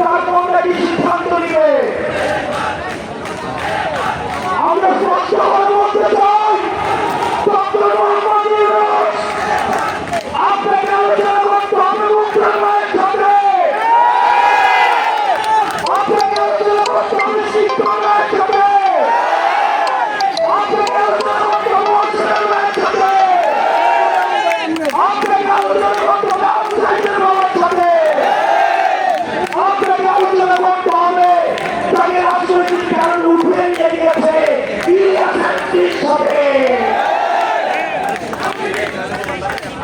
তারপর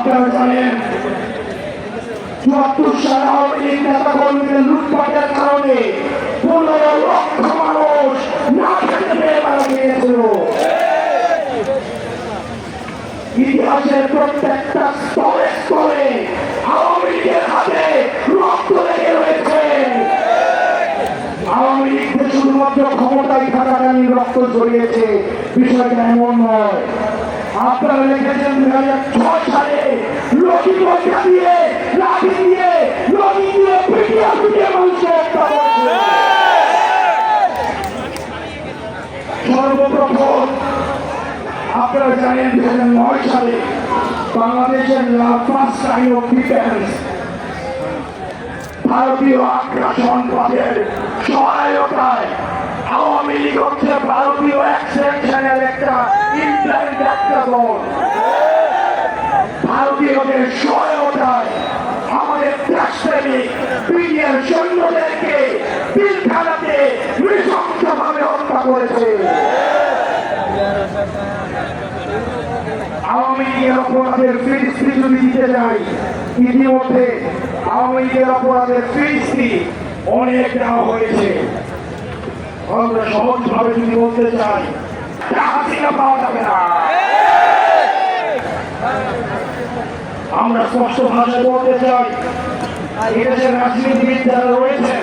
আপনারা জানেন, চুয়াত্তর সালে আওয়ামী লীগ নেতা কর্মীদের লুটপাটের কারণে পনেরো লক্ষ মানুষ না খেতে পেয়ে মারা গিয়েছিল। ইতিহাসের প্রত্যেকটা স্তরে স্তরে আওয়ামী লীগের হাতে রক্ত লেগে রয়েছে। আওয়ামী লীগ যে শুধুমাত্র ক্ষমতায় থাকাকালীন রক্ত জড়িয়েছে বিষয়টা এমন নয়। আপনারা লিখেছেন দুই হাজার ছয় সালে লক্ষ্মী পয়সা দিয়ে লাঠি দিয়ে আপনারা জানেন দুই হাজার নয় সালে বাংলাদেশের ভারতীয় আগ্রাসনবাদের সহায়তায় আওয়ামী লীগ হচ্ছে ভারতীয় এক্সটেনশনের একটা ইন্টারেন্ট একটা দল ভারতীয়দের সহায়তায় আমাদের দেশপ্রেমিক বিডিআর সৈন্যদেরকে পিলখানাতে নৃশংসভাবে হত্যা করেছে। আওয়ামী লীগের অপরাধের ফিরিস্তি যদি দিতে যাই ইতিমধ্যে আওয়ামী লীগের অপরাধের ফিরিস্তি অনেক দেওয়া হয়েছে। আমরা সহজভাবে যদি বলতে চাই হাসিনা পাওয়া যাবে না। আমরা স্পষ্ট ভাষায় বলতে চাই এদেশের রাজনীতিবিদ যারা রয়েছেন,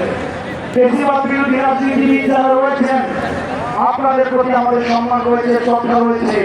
বেশিরভাগ বিরোধী রাজনীতিবিদ যারা রয়েছেন, আপনাদের প্রতি আমাদের সম্মান রয়েছে, শ্রদ্ধা রয়েছে।